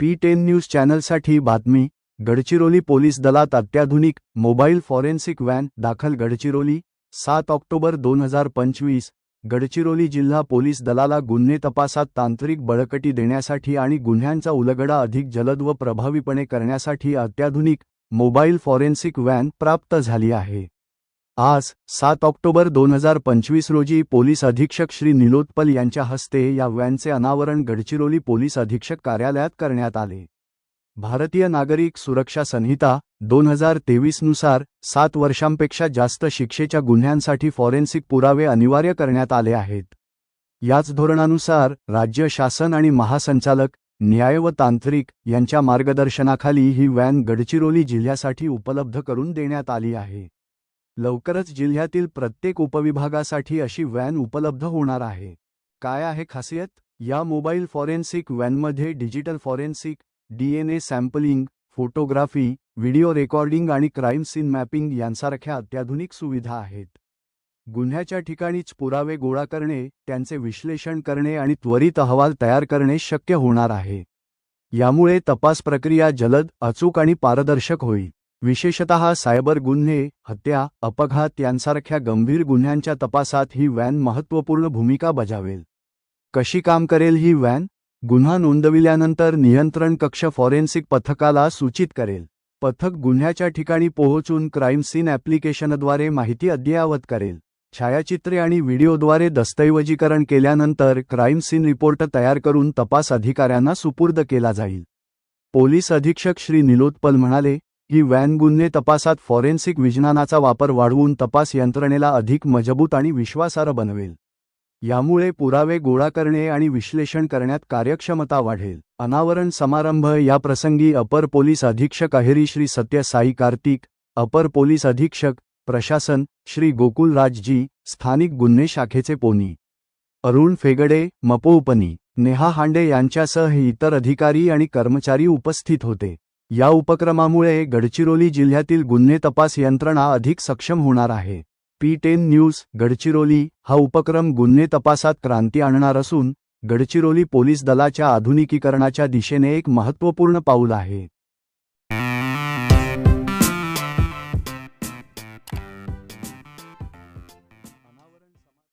P ten news चॅनलसाठी बातमी Gadchiroli police दलात अत्याधुनिक मोबाईल फॉरेन्सिक व्हॅन दाखल गडचिरोली सात ऑक्टोबर दोन हजार पंचवीस गडचिरोली जिल्हा पोलीस दलाला गुन्हे तपासात तांत्रिक बळकटी देण्यासाठी आणि गुन्ह्यांचा उलगडा अधिक जलद व प्रभावीपणे करण्यासाठी अत्याधुनिक मोबाईल फॉरेन्सिक व्हॅन प्राप्त झाली आहे. आज सात ऑक्टोबर दोन हजार पंचवीस रोजी पोलीस अधीक्षक श्री निलोत्पल यांच्या हस्ते या व्हॅनचे अनावरण गडचिरोली पोलीस अधीक्षक कार्यालयात करण्यात आले. भारतीय नागरिक सुरक्षा संहिता दोन हजार तेवीसनुसार सात वर्षांपेक्षा जास्त शिक्षेच्या गुन्ह्यांसाठी फॉरेन्सिक पुरावे अनिवार्य करण्यात आले आहेत. याच धोरणानुसार राज्य शासन आणि महासंचालक न्याय व तांत्रिक यांच्या मार्गदर्शनाखाली ही व्हॅन गडचिरोली जिल्ह्यासाठी उपलब्ध करून देण्यात आली आहे. लवकरच जिल्ह्यातील प्रत्येक उपविभागासाठी अशी व्हॅन उपलब्ध होणार आहे. काय आहे खासियत? या मोबाईल फॉरेन्सिक व्हॅनमध्ये digital forensic DNA sampling photography video recording आणि क्राईम सीन मॅपिंग यांसारख्या अत्याधुनिक सुविधा आहेत. गुन्ह्याच्या ठिकाणीच पुरावे गोळा करणे त्यांचे विश्लेषण करणे आणि त्वरित अहवाल तयार करणे शक्य होणार आहे. यामुळे तपास प्रक्रिया जलद अचूक आणि पारदर्शक होईल. विशेषतः सायबर गुन्हे हत्या अपघात यांसारख्या गंभीर गुन्ह्यांच्या तपासात ही व्हॅन महत्त्वपूर्ण भूमिका बजावेल. कशी काम करेल ही व्हॅन? गुन्हा नोंदविल्यानंतर नियंत्रण कक्ष फॉरेन्सिक पथकाला सूचित करेल. पथक गुन्ह्याच्या ठिकाणी पोहोचून क्राईम सीन ॲप्लिकेशनद्वारे माहिती अद्ययावत करेल. छायाचित्रे आणि व्हिडिओद्वारे दस्तऐवजीकरण केल्यानंतर क्राईम सीन रिपोर्ट तयार करून तपास अधिकाऱ्यांना सुपूर्द केला जाईल. पोलीस अधीक्षक श्री निलोत्पल म्हणाले ही व्हॅन गुन्हे तपासात फॉरेन्सिक विज्ञानाचा वापर वाढवून तपास यंत्रणेला अधिक मजबूत आणि विश्वासार्ह बनवेल. यामुळे पुरावे गोळा करणे आणि विश्लेषण करण्यात कार्यक्षमता वाढेल. अनावरण समारंभ या प्रसंगी अपर पोलीस अधीक्षक अहेरी श्री सत्य साई कार्तिक अपर पोलीस अधीक्षक प्रशासन श्री गोकुलराजजी स्थानिक गुन्हे शाखेचे पोनी अरुण फेगडे मपोउपनी नेहा हांडे यांच्यासह इतर अधिकारी आणि कर्मचारी उपस्थित होते. या उपक्रमामुळे गडचिरोली जिल्ह्यातील गुन्हे तपास यंत्रणा अधिक सक्षम होणार आहे. पी टेन न्यूज गडचिरोली हा उपक्रम गुन्हे तपासात क्रांती आणणार असून गडचिरोली पोलीस दलाच्या आधुनिकीकरणाच्या दिशेने एक महत्त्वपूर्ण पाऊल आहे.